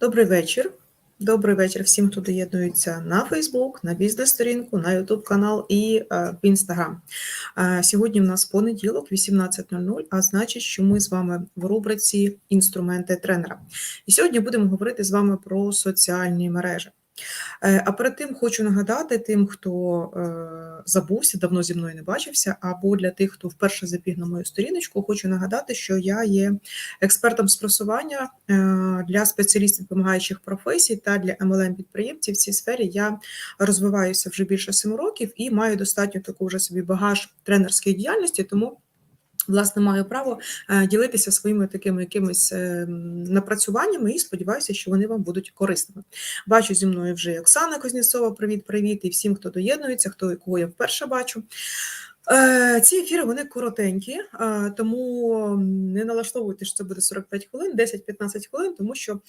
Добрий вечір. Добрий вечір всім, хто доєднується на Фейсбук, на бізнес-сторінку, на Ютуб канал і е, в Інстаграм. Е, сьогодні в нас понеділок, 18.00, а значить, що ми з вами в рубриці інструменти тренера. І сьогодні будемо говорити з вами про соціальні мережі. Е, А перед тим хочу нагадати тим, хто е, забувся, давно зі мною не бачився, або для тих, хто вперше забіг на мою сторіночку, хочу нагадати, що я є експертом з просування е, для спеціалістів допомагаючих професій та для MLM підприємців в цій сфері. Я розвиваюся вже більше семи років і маю достатньо таку вже собі багаж тренерської діяльності, тому. Власне, маю право е, ділитися своїми такими якимись е, напрацюваннями і сподіваюся, що вони вам будуть корисними. Бачу зі мною вже Оксана Кузнєцова. Привіт, привіт, і всім, хто доєднується, хто кого я вперше бачу. Е, Ці ефіри вони коротенькі, тому не налаштовуйте, що це буде 45 хвилин, 10-15 хвилин, тому що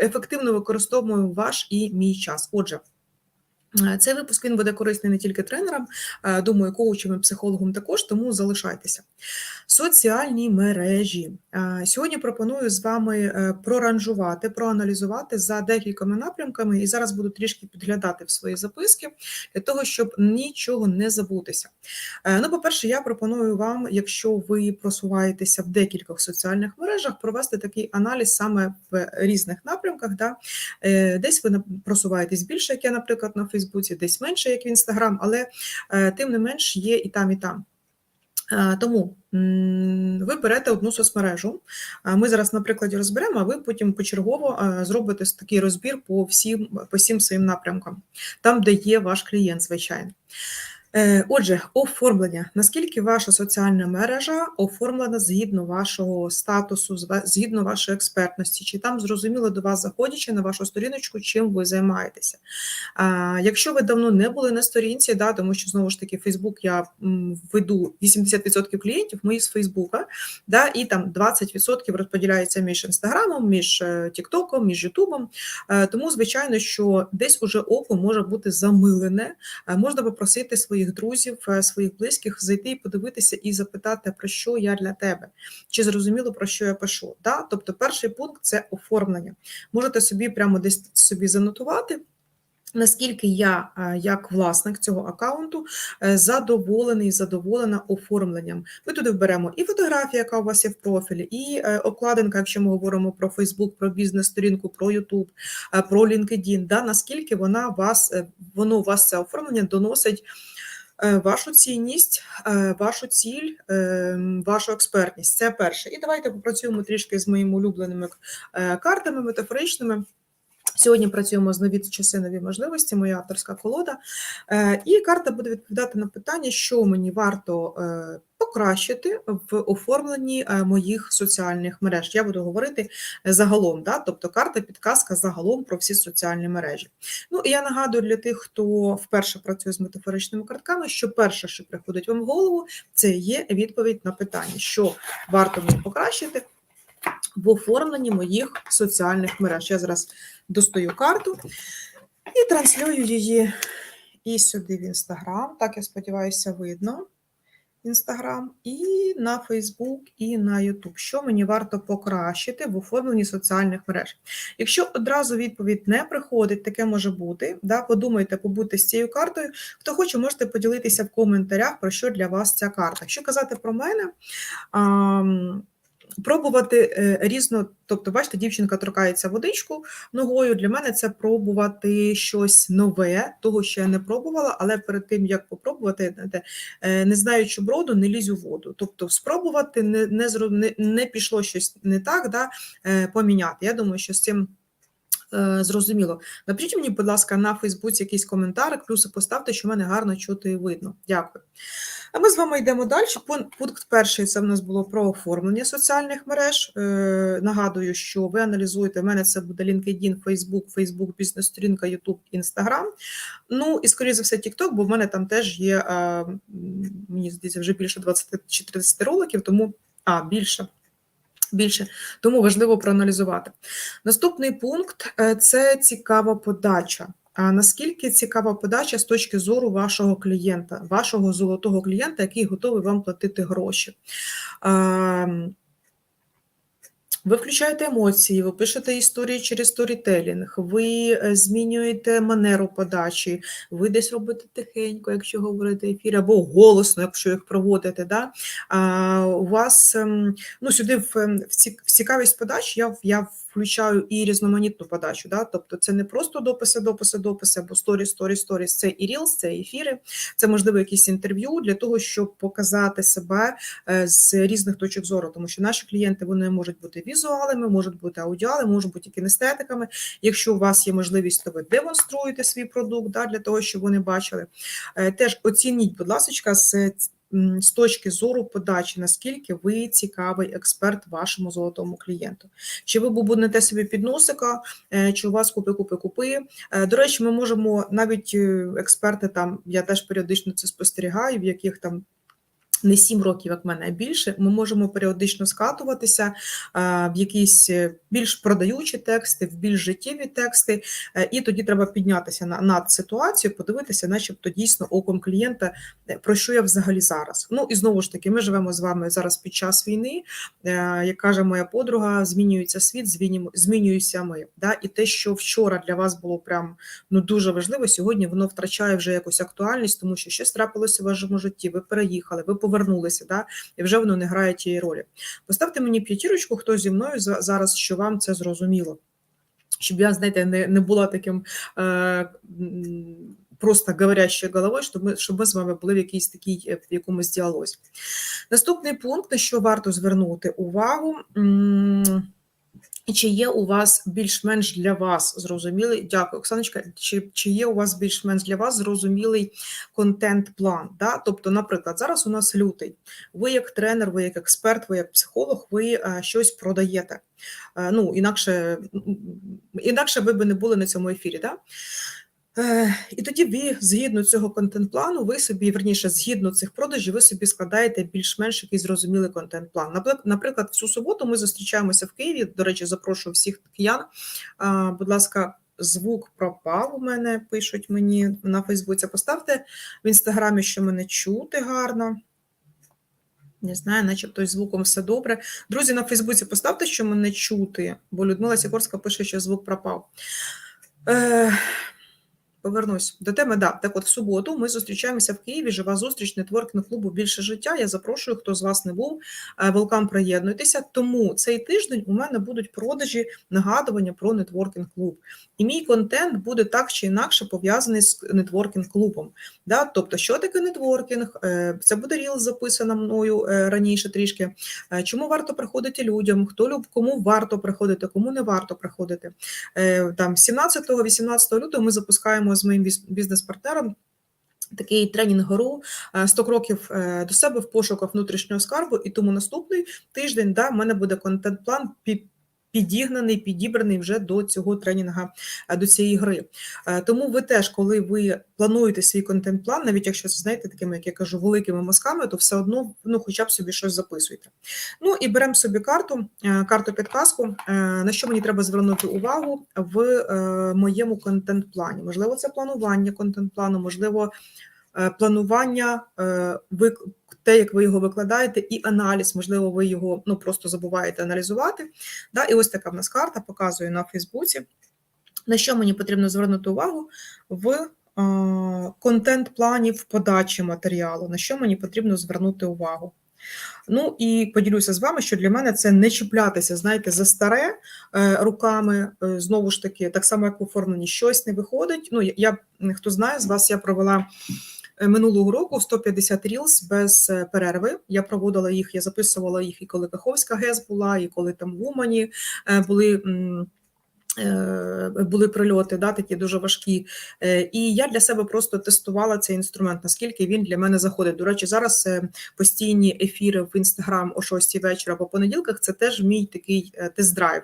ефективно використовуємо ваш і мій час. Отже. Е, Цей випуск він буде корисний не тільки тренерам, е, думаю, коучам і психологам також, тому залишайтеся. Соціальні мережі. Е, Сьогодні пропоную з вами проранжувати, проаналізувати за декількома напрямками, і зараз буду трішки підглядати в свої записки для того, щоб нічого не забутися. Ну, по-перше, я пропоную вам, якщо ви просуваєтеся в декількох соціальних мережах, провести такий аналіз саме в різних напрямках. Да? Десь ви просуваєтесь більше, як я, наприклад, на Фейсбуці, десь менше, як в Інстаграм, але е, тим не менш є і там, і там. Е, Тому ви берете одну соцмережу. Е, Ми зараз на прикладі розберемо, а ви потім почергово зробите такий розбір по всім, по всім своїм напрямкам, там, де є ваш клієнт, звичайно. Е, Отже, оформлення. Наскільки ваша соціальна мережа оформлена згідно вашого статусу, згідно вашої експертності, чи там зрозуміло до вас, заходячи на вашу сторіночку, чим ви займаєтеся? А, Якщо ви давно не були на сторінці, да, тому що знову ж таки Фейсбук я веду 80% клієнтів мої з Фейсбука, да, і там 20% розподіляється між інстаграмом, між е, Тіктоком, між Ютубом. Е, Тому, звичайно, що десь уже око може бути замилене. Е, Можна попросити своїх друзів, е, своїх близьких зайти і подивитися і запитати, про що я для тебе, чи зрозуміло про що я пишу. Да? Тобто, перший пункт це оформлення. Можете собі прямо десь собі занотувати. Наскільки я, е, як власник цього аккаунту, е, задоволений, задоволена оформленням. Ми туди вберемо і фотографія, яка у вас є в профілі, і обкладинка, якщо ми говоримо про Facebook, про бізнес-сторінку, про е, про LinkedIn, да, наскільки вона вас, воно вас це оформлення доносить вашу цінність, е, вашу ціль, е, вашу експертність. Це перше. І давайте попрацюємо трішки з моїми улюбленими е, картами метафоричними. Сьогодні працюємо з нові часи, нові можливості, моя авторська колода. Е, І карта буде відповідати на питання, що мені варто е, покращити в оформленні е, моїх соціальних мереж. Я буду говорити загалом, да? тобто карта підказка загалом про всі соціальні мережі. Ну і я нагадую для тих, хто вперше працює з метафоричними картками, що перше, що приходить вам в голову, це є відповідь на питання, що варто мені покращити в оформленні моїх соціальних мереж. Я зараз достаю карту і транслюю її і сюди в Інстаграм. Так, я сподіваюся, видно. Інстаграм, і на Фейсбук, і на Ютуб. Що мені варто покращити в оформленні соціальних мереж? Якщо одразу відповідь не приходить, таке може бути. Да, подумайте, побудьте з цією картою. Хто хоче, можете поділитися в коментарях, про що для вас ця карта. Якщо казати про мене, пробувати е, різно, тобто, бачите, дівчинка торкається водичку ногою. Для мене це пробувати щось нове, того, що я не пробувала, але перед тим як попробувати, е, не знаючи броду, не лізь у воду. Тобто, спробувати не, не, не пішло щось не так, да, е, поміняти. Я думаю, що з цим. Е, Зрозуміло. Напишіть мені, будь ласка, на Фейсбуці якийсь коментар, плюси поставте, що мене гарно чути і видно. Дякую. А ми з вами йдемо далі. Пун- Пункт перший це в нас було про оформлення соціальних мереж. Е, нагадую, що ви аналізуєте. в мене це буде LinkedIn, Facebook, Facebook, бізнес-сторінка, YouTube, Instagram. Ну і скоріше за все, TikTok, бо в мене там теж є, е, мені здається, вже більше 20 чи 30 роликів, тому а більше. Більше тому важливо проаналізувати. Наступний пункт е, це цікава подача. А наскільки цікава подача з точки зору вашого клієнта, вашого золотого клієнта, який готовий вам платити гроші? Ви включаєте емоції, ви пишете історії через сторітелінг, ви е, змінюєте манеру подачі, ви десь робите тихенько, якщо говорите ефір, або голосно, якщо їх проводите. Да? А, у вас ем, ну, сюди в, ем, в цікавість подачі я, я включаю і різноманітну подачу. Да? Тобто це не просто дописи, дописи, дописи, або сторі, сторі, сторіс, це і рілс, це ефіри, це можливо якісь інтерв'ю для того, щоб показати себе е, з різних точок зору, тому що наші клієнти вони можуть бути візуалами, можуть бути аудіали, можуть бути кінестетиками. Якщо у вас є можливість, то ви демонструєте свій продукт да, для того, щоб вони бачили. Е, Теж оцініть, будь ласка, з з точки зору подачі, наскільки ви цікавий експерт вашому золотому клієнту. Чи ви будете собі підносика, е, чи у вас купи, купи, купи. До речі, ми можемо навіть е, експерти там, я теж періодично це спостерігаю, в яких там не 7 років, як в мене, а більше, ми можемо періодично скатуватися в якісь е, більш продаючі тексти, в більш життєві тексти, е, і тоді треба піднятися на над ситуацію, подивитися, начебто дійсно оком клієнта, е, про що я взагалі зараз. Ну і знову ж таки, ми живемо з вами зараз під час війни. Як каже моя подруга, змінюється світ, змінююся ми. Да? І те, що вчора для вас було прям ну дуже важливо, сьогодні воно втрачає вже якусь актуальність, тому що щось трапилося в вашому житті. Ви переїхали, ви повернулися, да? і вже воно не грає тієї ролі. Поставте мені п'ятірочку, хто зі мною зараз, що вам це зрозуміло. Щоб я, знаєте, не, не була таким е, просто говорящою головою, щоб ми, щоб ми з вами були в якійсь такій е, в якомусь діалозі. Наступний пункт, на що варто звернути увагу. м, чи є у вас більш-менш для вас зрозумілий, дякую, Оксаночка. Чи, чи є у вас більш-менш для вас зрозумілий контент-план? Да? Тобто, наприклад, зараз у нас лютий. Ви як тренер, ви як експерт, ви як психолог, ви а, щось продаєте. А, ну, інакше, інакше ви би не були на цьому ефірі. Да? Е, І тоді ви, згідно цього контент-плану, ви собі, верніше, згідно цих продажів, ви собі складаєте більш-менш якийсь зрозумілий контент-план. Наприклад, в цю суботу ми зустрічаємося в Києві. До речі, запрошую всіх киян. Будь ласка, звук пропав у мене, пишуть мені на Фейсбуці. Поставте в інстаграмі, що мене чути гарно. Не знаю, начебто з звуком все добре. Друзі, на Фейсбуці поставте, що мене чути, бо Людмила Сікорська пише, що звук пропав. Е, Повернусь до теми. Да, так от в суботу ми зустрічаємося в Києві. Жива зустріч нетворкінг клубу більше життя. Я запрошую, хто з вас не був. е, Велкам приєднуйтеся. Тому цей тиждень у мене будуть продажі нагадування про нетворкінг клуб. І мій контент буде так чи інакше пов'язаний з нетворкінг клубом. Да? Тобто, що таке нетворкінг? Е, Це буде ріл записано мною е, раніше трішки. Чому варто приходити людям? Хто люб, кому варто приходити, кому не варто приходити? Там 17-18 лютого ми запускаємо з моїм біз- бізнес-партнером. Такий тренінг ГРУ е, 100 кроків е, до себе в пошуках внутрішнього скарбу, і тому наступний тиждень да, в мене буде контент-план під. Підігнаний, підібраний вже до цього тренінга, е, до цієї гри. Е, Тому ви теж, коли ви плануєте свій контент-план, навіть якщо це знаєте, такими, як я кажу, великими мазками, то все одно ну, хоча б собі щось записуйте. Ну і беремо собі карту, е, карту підказку, на що мені треба звернути увагу в моєму контент-плані. Можливо, це планування контент-плану, можливо, планування те, як ви його викладаєте, і аналіз, можливо, ви його ну просто забуваєте аналізувати. Да? І ось така в нас карта показує на Фейсбуці, на що мені потрібно звернути увагу в е, контент-плані в подачі матеріалу, на що мені потрібно звернути увагу. Ну і поділюся з вами, що для мене це не чіплятися, знаєте, за старе е, руками. Е, знову ж таки, так само, як в оформленні, щось не виходить. Ну, я, хто знає з вас, я провела минулого року 150 рілс без е, перерви. Я проводила їх, я записувала їх і коли Каховська ГЕС була, і коли там в Умані е, були. Е, Були прильоти, да, такі дуже важкі. Е, І я для себе просто тестувала цей інструмент, наскільки він для мене заходить. До речі, зараз е, постійні ефіри в інстаграм о 6 вечора по понеділках. Це теж мій такий тест-драйв.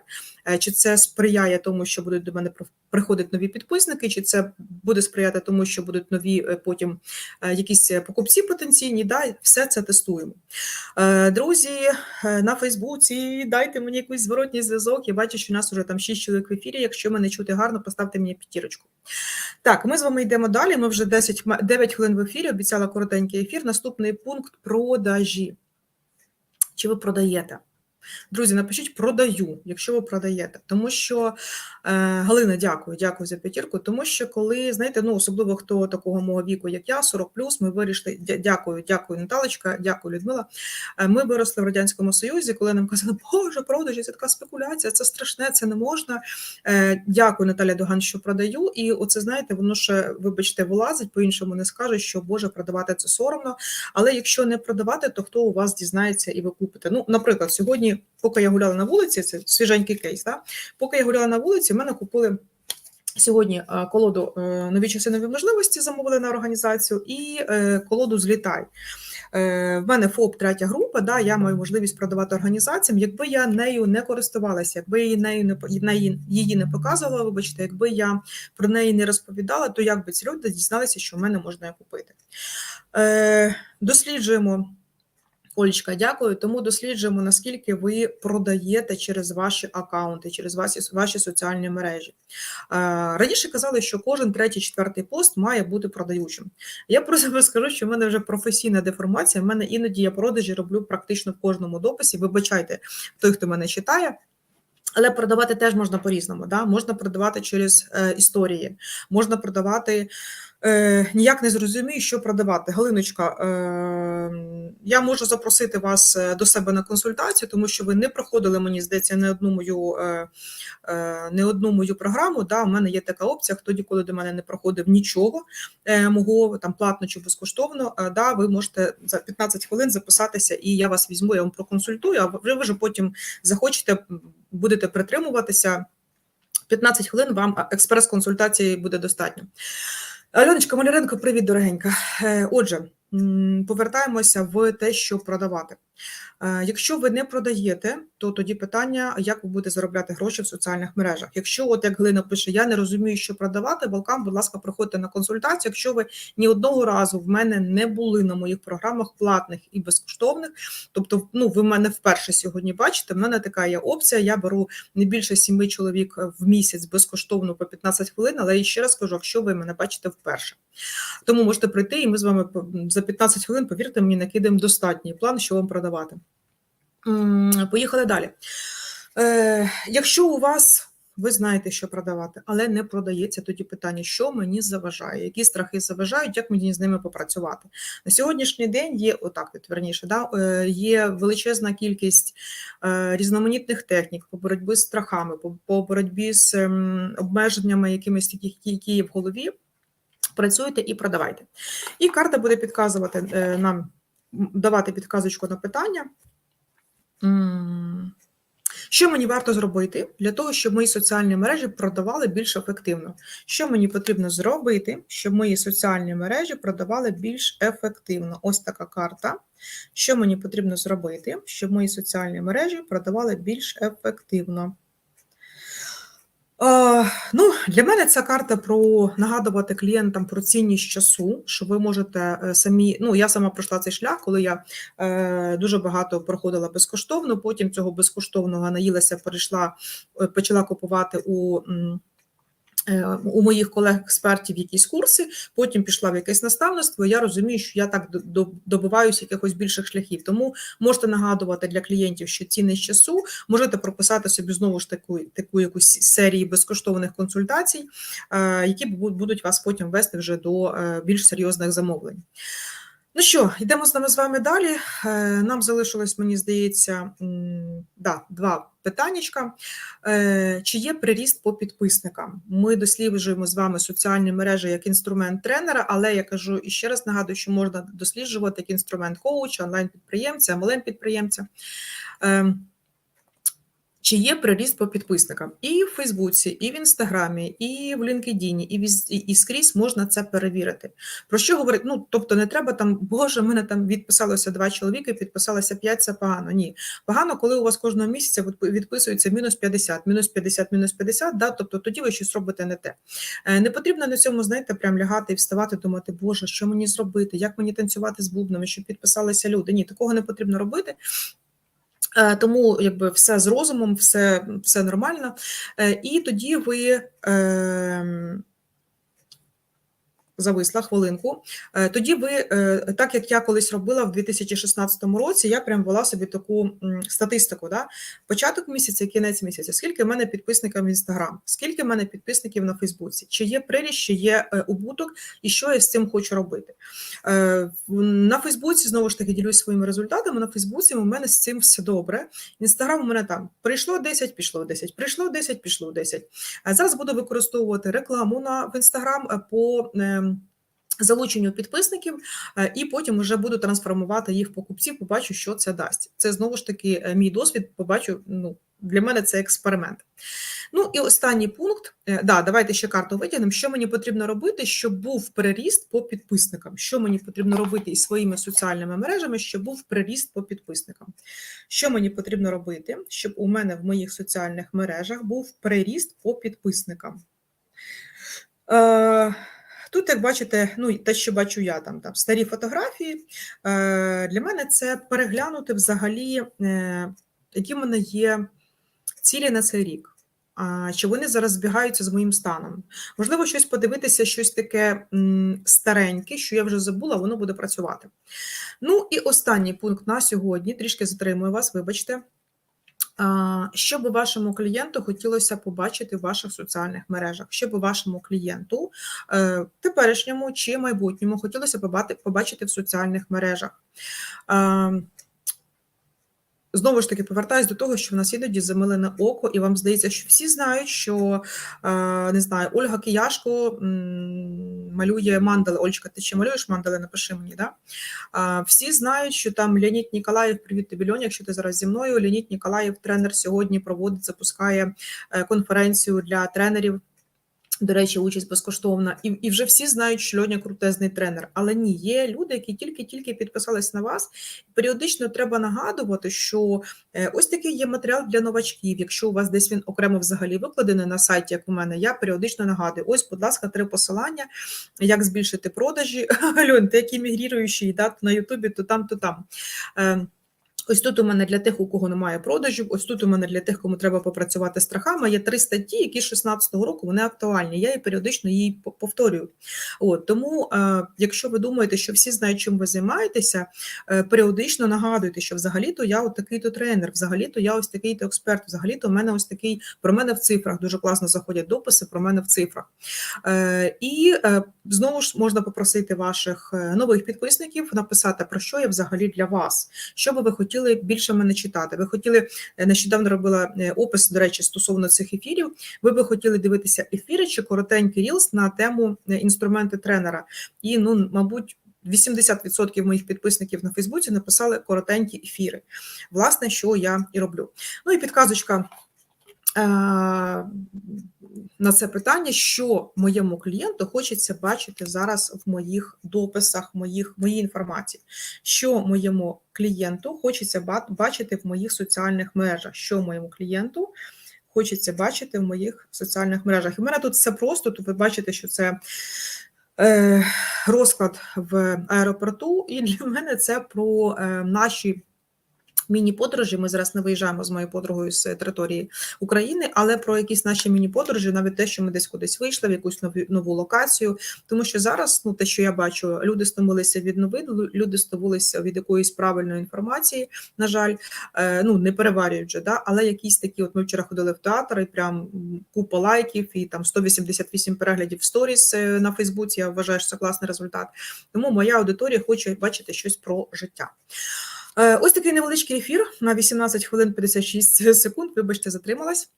Чи це сприяє тому, що будуть до мене при- приходять нові підписники, чи це буде сприяти тому, що будуть нові потім якісь покупці потенційні? Да, все це тестуємо. Друзі, на Фейсбуці дайте мені якийсь зворотній зв'язок. Я бачу, що нас вже там 6 чоловік ефірі. Якщо мене чути гарно, поставте мені п'ятірочку. Так, ми з вами йдемо далі. Ми вже 10, 9 хвилин в ефірі, обіцяла коротенький ефір. Наступний пункт продажі. Чи ви продаєте? Друзі, напишіть продаю, якщо ви продаєте. Тому що е, Галина, дякую, дякую за п'ятірку. Тому що коли знаєте, ну особливо хто такого мого віку, як я, 40 ми вирішили. Дякую, дякую, Наталочка, дякую, Людмила. Е, Ми виросли в радянському Союзі, коли нам казали, Боже, продажі, це така спекуляція, це страшне, це не можна. Е, Дякую, Наталя Доган, що продаю. І оце знаєте, воно ще, вибачте, вилазить, по-іншому не скаже, що Боже, продавати це соромно. Але якщо не продавати, то хто у вас дізнається і ви купите? Ну, наприклад, сьогодні, поки я гуляла на вулиці, це свіженький кейс. Да? Поки я гуляла на вулиці, в мене купили. Сьогодні е, колоду е, нові часи нові можливості замовили на організацію і е, колоду злітай. В мене ФОП третя група. Да, я маю можливість продавати організаціям. Якби я нею не користувалася, якби я нею не її не показувала, вибачте, якби я про неї не розповідала, то як би ці люди дізналися, що в мене можна купити. Досліджуємо. Олечка, дякую. Тому досліджуємо, наскільки ви продаєте через ваші акаунти, через ваші, ваші соціальні мережі. Е, Раніше казали, що кожен третій, четвертий пост має бути продаючим. Я про себе скажу, що в мене вже професійна деформація. В мене іноді я продажі роблю практично в кожному дописі. Вибачайте, той, хто мене читає. Але продавати теж можна по-різному. Да? Можна продавати через е, історії, можна продавати. Е, ніяк не зрозумію, що продавати. Галиночка, е, я можу запросити вас е, до себе на консультацію, тому що ви не проходили, мені здається, не одну мою, е, е, не одну мою програму. Да? У мене є така опція, хто ніколи до мене не проходив нічого е, мого там платно чи безкоштовно. Е, да? Ви можете за 15 хвилин записатися, і я вас візьму, я вам проконсультую, а ви вже потім захочете, будете притримуватися. 15 хвилин вам експрес-консультації буде достатньо. Альоночка Маляренко, привіт, дорогенька. Е, Отже, повертаємося в те, що продавати. Е, Якщо ви не продаєте, то тоді питання, як ви будете заробляти гроші в соціальних мережах. Якщо, от як Глина пише, я не розумію, що продавати, балкам, будь ласка, приходьте на консультацію. Якщо ви ні одного разу в мене не були на моїх програмах платних і безкоштовних, тобто, ну ви мене вперше сьогодні бачите. В мене така є опція. Я беру не більше сіми чоловік в місяць безкоштовно по 15 хвилин. Але і ще раз кажу, якщо ви мене бачите вперше, тому можете прийти, і ми з вами за 15 хвилин, повірте мені, накидаємо достатній план, що вам продавати. Поїхали далі. Е, Якщо у вас ви знаєте, що продавати, але не продається, тоді питання, що мені заважає, які страхи заважають, як мені з ними попрацювати. На сьогоднішній день є отак, от, верніше, да, е, є величезна кількість е, різноманітних технік по боротьбі з страхами, по, боротьбі з ем, обмеженнями, якимись які є в голові. Працюйте і продавайте. І карта буде підказувати нам, давати підказочку на питання. Що мені варто зробити для того, щоб мої соціальні мережі продавали більш ефективно? Що мені потрібно зробити, щоб мої соціальні мережі продавали більш ефективно? Ось така карта. Що мені потрібно зробити, щоб мої соціальні мережі продавали більш ефективно? Ну, для мене ця карта про нагадувати клієнтам про цінність часу, що ви можете е, самі. Ну, я сама пройшла цей шлях, коли я е, дуже багато проходила безкоштовно. Потім цього безкоштовного наїлася, перейшла, е, почала купувати у. м, У моїх колег-експертів якісь курси, потім пішла в якесь наставництво. і Я розумію, що я так до- до- добиваюся якихось більших шляхів. Тому можете нагадувати для клієнтів, що цінність часу можете прописати собі знову ж таку, таку якусь серії безкоштовних консультацій, е, які будуть вас потім вести вже до е, більш серйозних замовлень. Що, йдемо з нами з вами далі. Е, Нам залишилось, мені здається, да, два питаннячка. Е, Чи є приріст по підписникам? Ми досліджуємо з вами соціальні мережі як інструмент тренера, але я кажу і ще раз нагадую, що можна досліджувати як інструмент коуча, онлайн-підприємця, MLM-підприємця. Е, Чи є приріст по підписникам? І в Фейсбуці, і в Інстаграмі, і в LinkedIn, і, віз- і, і скрізь можна це перевірити. Про що говорить? Ну, тобто не треба там, боже, мене там відписалося два чоловіки, підписалося п'ять, це погано. Ні. Погано, коли у вас кожного місяця відписується мінус 50, мінус 50, мінус 50, да? тобто тоді ви щось робите не те. Е, Не потрібно на цьому, знаєте, прям лягати і вставати, думати, боже, що мені зробити, як мені танцювати з бубнами, щоб підписалися люди. Ні, такого не потрібно робити. Е, Тому якби все з розумом, все, все нормально. Е, І тоді ви. ем, зависла хвилинку. Е, Тоді ви, е, так як я колись робила в 2016 році, я прям вела собі таку статистику. Да? Початок місяця, кінець місяця. Скільки в мене підписників в Інстаграм, скільки в мене підписників на Фейсбуці, чи є приріст, чи є е, убуток, і що я з цим хочу робити. На Фейсбуці знову ж таки ділюсь своїми результатами. На Фейсбуці у мене з цим все добре. Інстаграм у мене там прийшло 10, пішло 10, прийшло 10, пішло 10. Зараз буду використовувати рекламу на в Інстаграм по. Залученню підписників, е, і потім вже буду трансформувати їх в покупців, побачу, що це дасть. Це знову ж таки е, мій досвід. Побачу, ну для мене це експеримент. Ну і останній пункт. Е, Да, давайте ще карту витягнемо. Що мені потрібно робити, щоб був приріст по підписникам? Що мені потрібно робити із своїми соціальними мережами, щоб був приріст по підписникам? Що мені потрібно робити, щоб у мене в моїх соціальних мережах був приріст по підписникам? Е, Тут, як бачите, ну те, що бачу я там, там старі фотографії. Е, Для мене це переглянути взагалі, е, які в мене є цілі на цей рік. Чи вони зараз збігаються з моїм станом? Можливо, щось подивитися, щось таке стареньке, що я вже забула, воно буде працювати. Ну і останній пункт на сьогодні, трішки затримую вас, вибачте. Що би вашому клієнту хотілося побачити в ваших соціальних мережах? Що би вашому клієнту е, теперішньому чи майбутньому хотілося побачити в соціальних мережах? Знову ж таки, повертаюсь до того, що в нас іноді замилене око, і вам здається, що всі знають, що е, не знаю, Ольга Кияшко малює мандали. Ольчка, ти ще малюєш мандали? Напиши мені, да? Всі знають, що там Леонід Ніколаєв, привіт тобі, Льоня, якщо ти зараз зі мною. Леонід Ніколаєв, тренер, сьогодні проводить, запускає е, конференцію для тренерів. До речі, участь безкоштовна, і, і вже всі знають, що Льоня крутезний тренер. Але ні, є люди, які тільки-тільки підписались на вас. Періодично треба нагадувати, що е, ось такий є матеріал для новачків. Якщо у вас десь він окремо взагалі викладений на сайті, як у мене, я періодично нагадую: ось, будь ласка, три посилання, як збільшити продажі. Льонь, ти який мігріруючий, да, на Ютубі, то там, то там. Ось тут у мене для тих, у кого немає продажів, ось тут у мене для тих, кому треба попрацювати страхами. Є три статті, які з 16-го року вони актуальні. Я і періодично її повторюю. От тому, е, якщо ви думаєте, що всі знають, чим ви займаєтеся, е, періодично нагадуйте, що взагалі-то я от такий-то тренер, взагалі-то я ось такий-то експерт, взагалі-то у мене ось такий про мене в цифрах. Дуже класно заходять дописи про мене в цифрах. Е, І знову ж можна попросити ваших нових підписників написати про що я взагалі для вас. Що би ви хотіли більше мене читати? Ви хотіли е, нещодавно робила е, опис, до речі, стосовно цих ефірів. Ви би хотіли дивитися ефіри чи коротенький рілс на тему е, інструменти тренера. І ну, мабуть. 80% моїх підписників на Фейсбуці написали коротенькі ефіри. Власне, що я і роблю. Ну і підказочка на це питання, що моєму клієнту хочеться бачити зараз в моїх дописах, моїх, моїй інформації, що моєму клієнту хочеться бачити в моїх соціальних мережах, що моєму клієнту хочеться бачити в моїх соціальних мережах. І в мене тут все просто, тут ви бачите, що це е, розклад в аеропорту, і для мене це про е, наші міні-подорожі. Ми зараз не виїжджаємо з моєю подругою з території України, але про якісь наші міні-подорожі, навіть те, що ми десь кудись вийшли, в якусь нову, нову локацію. Тому що зараз, ну те, що я бачу, люди стомилися від новин, люди стомилися від якоїсь правильної інформації. На жаль, е, ну не переварюють вже, да, але якісь такі, от ми вчора ходили в театр, і прям купа лайків, і там 188 переглядів в сторіс е, на Фейсбуці. Я вважаю, що це класний результат. Тому моя аудиторія хоче бачити щось про життя. Е, Ось такий невеличкий ефір на 18 хвилин 56 секунд. Вибачте, затрималась.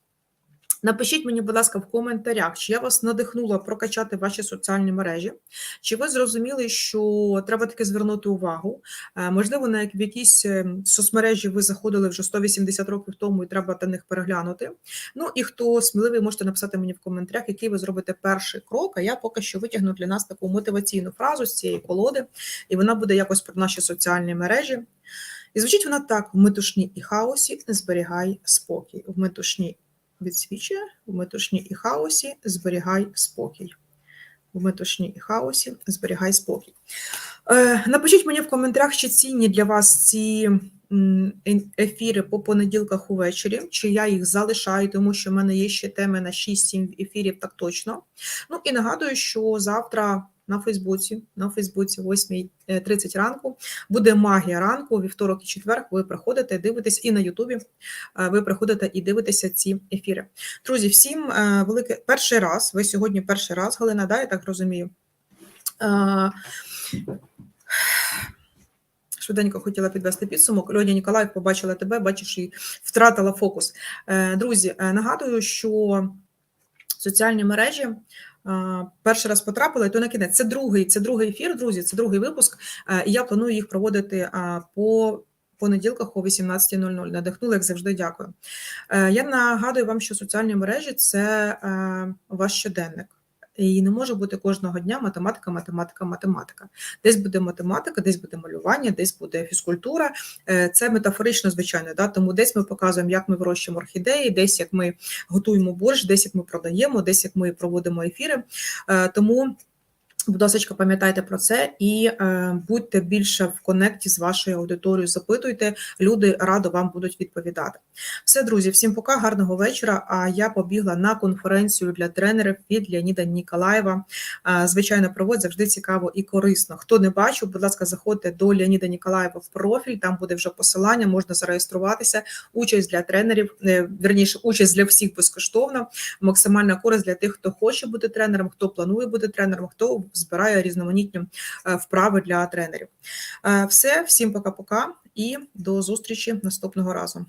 Напишіть мені, будь ласка, в коментарях, чи я вас надихнула прокачати ваші соціальні мережі, чи ви зрозуміли, що треба таки звернути увагу. Е, Можливо, на якісь е, соцмережі ви заходили вже 180 років тому і треба до них переглянути. Ну і хто сміливий, можете написати мені в коментарях, який ви зробите перший крок. А я поки що витягну для нас таку мотиваційну фразу з цієї колоди, і вона буде якось про наші соціальні мережі. І звучить вона так: в метушні і хаосі не зберігай спокій. В метушні відсвічує, в метушні і хаосі зберігай спокій. В метушні і хаосі зберігай спокій. Е, напишіть мені в коментарях, чи цінні для вас ці е- ефіри по понеділках увечері, чи я їх залишаю, тому що в мене є ще теми на 6-7 ефірів, так точно. Ну і нагадую, що завтра на Фейсбуці. На Фейсбуці, 8.30 ранку. Буде магія ранку, вівторок і четвер. Ви приходите, дивитесь, і на Ютубі е, ви приходите і дивитеся ці ефіри. Друзі, всім е, велике перший раз. Ви сьогодні перший раз, Галина, да, я так розумію. Е, Швиденько хотіла підвести підсумок. Льоня Ніколаїв побачила тебе, бачиш, і втратила фокус. Друзі, нагадую, що соціальні мережі перший раз потрапили, то на кінець. Це другий, це другий ефір, друзі, це другий випуск. І я планую їх проводити по понеділках о 18.00. Надихнули, як завжди, дякую. Е, Я нагадую вам, що соціальні мережі це е, ваш щоденник. І не може бути кожного дня математика, математика, математика. Десь буде математика, десь буде малювання, десь буде фізкультура. Е, Це метафорично, звичайно. Да? Тому десь ми показуємо, як ми вирощуємо орхідеї, десь як ми готуємо борщ, десь як ми продаємо, десь як ми проводимо ефіри. Е, Тому. Будь ласка, пам'ятайте про це і е, будьте більше в конекті з вашою аудиторією. Запитуйте, люди радо вам будуть відповідати. Все, друзі, всім пока, гарного вечора. А я побігла на конференцію для тренерів від Леоніда Ніколаєва. Е, звичайно, провод завжди цікаво і корисно. Хто не бачив, будь ласка, заходьте до Леоніда Ніколаєва в профіль. Там буде вже посилання, можна зареєструватися. Участь для тренерів, е, верніше, участь для всіх безкоштовно. Максимальна користь для тих, хто хоче бути тренером, хто планує бути тренером, хто збирає різноманітні е, вправи для тренерів. Е, Все, всім пока-пока і до зустрічі наступного разу.